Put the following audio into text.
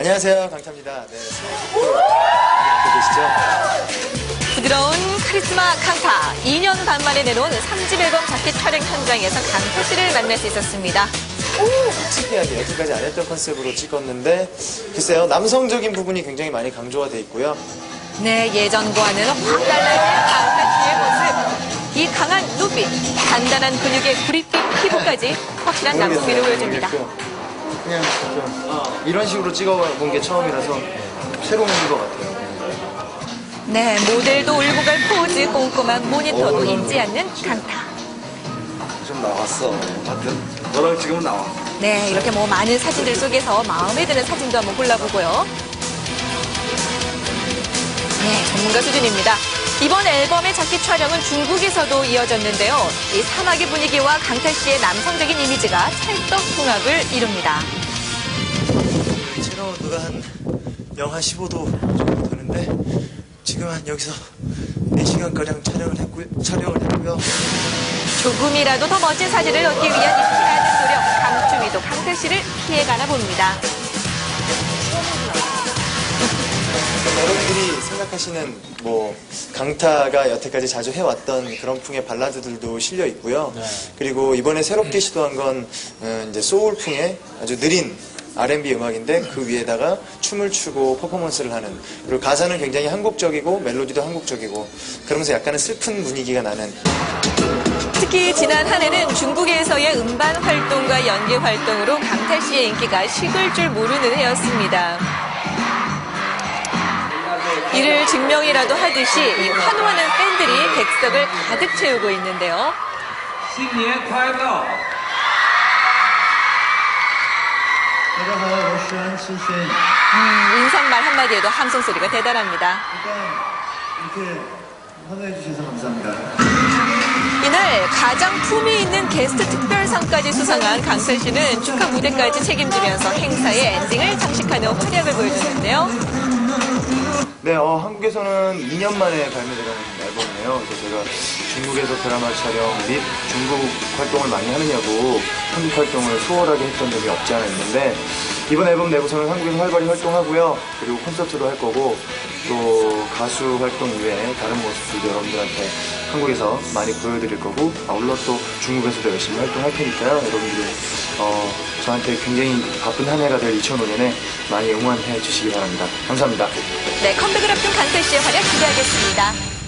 안녕하세요, 강타입니다. 네, 보고 계시죠? 부드러운 카리스마 강타. 2년 반 만에 내놓은 3집 앨범 자켓 촬영 현장에서 강타 씨를 만날 수 있었습니다. 특이하게 여태까지 안 했던 컨셉으로 찍었는데 글쎄요, 남성적인 부분이 굉장히 많이 강조가 돼 있고요. 네, 예전과는 확 달라진 강타 씨의 모습. 이 강한 눈빛, 단단한 근육의 구릿빛 피부까지 확실한 남성 미를 보여줍니다. 그냥 좀 이런 식으로 찍어본 게 처음이라서 새로운 것 같아요. 네, 모델도 울고 갈 포즈, 꼼꼼한 모니터도 잊지 않는 강타. 좀 나왔어. 하여튼 너랑 지금은 나와. 네, 이렇게 뭐 많은 사진들 속에서 마음에 드는 사진도 한번 골라보고요. 네, 전문가 수준입니다. 이번 앨범의 자켓 촬영은 중국에서도 이어졌는데요. 이 사막의 분위기와 강타 씨의 남성적인 이미지가 찰떡 궁합을 이룹니다. 제가 온도가 한 영하 15도 정도 되는데 지금 한 여기서 4시간가량 촬영을 했고요. 촬영을 했고요. 조금이라도 더 멋진 사진을 얻기 위한 이 피하는 노력, 강추위도 강타 씨를 피해가나 봅니다. 여러분들이 생각하시는 뭐 강타가 여태까지 자주 해왔던 그런 풍의 발라드들도 실려 있고요. 그리고 이번에 새롭게 시도한 건 어, 이제 소울풍의 아주 느린 R&B 음악인데 그 위에다가 춤을 추고 퍼포먼스를 하는 그리고 가사는 굉장히 한국적이고 멜로디도 한국적이고 그러면서 약간은 슬픈 분위기가 나는 특히 지난 한 해는 중국에서의 음반 활동과 연기 활동으로 강타 씨의 인기가 식을 줄 모르는 해였습니다. 증명이라도 하듯이 이 환호하는 팬들이 객석을 가득 채우고 있는데요. 신년 快乐! 음, 인사말 한마디에도 함성 소리가 대단합니다. 환호해 주셔서 감사합니다. 이날 가장 품위 있는 게스트 특별상까지 수상한 강철 씨는 축하 무대까지 책임지면서 행사의 엔딩을 장식하는 활약을 보여주는데요. 네, 어, 한국에서는 2년 만에 발매되는 앨범이에요. 그래서 제가 중국에서 드라마 촬영 및 중국 활동을 많이 하느냐고 한국 활동을 수월하게 했던 적이 없지 않아 있는데 이번 앨범 내고서는 한국에서 활발히 활동하고요. 그리고 콘서트도 할 거고 또 가수 활동 이외에 다른 모습들도 여러분들한테 한국에서 많이 보여드릴 거고 아울러 또 중국에서도 열심히 활동할 테니까요. 여러분들 어, 저한테 굉장히 바쁜 한 해가 될 2005년에 많이 응원해 주시기 바랍니다. 감사합니다. 네, 컴백을 앞둔 강철 씨의 활약 기대하겠습니다.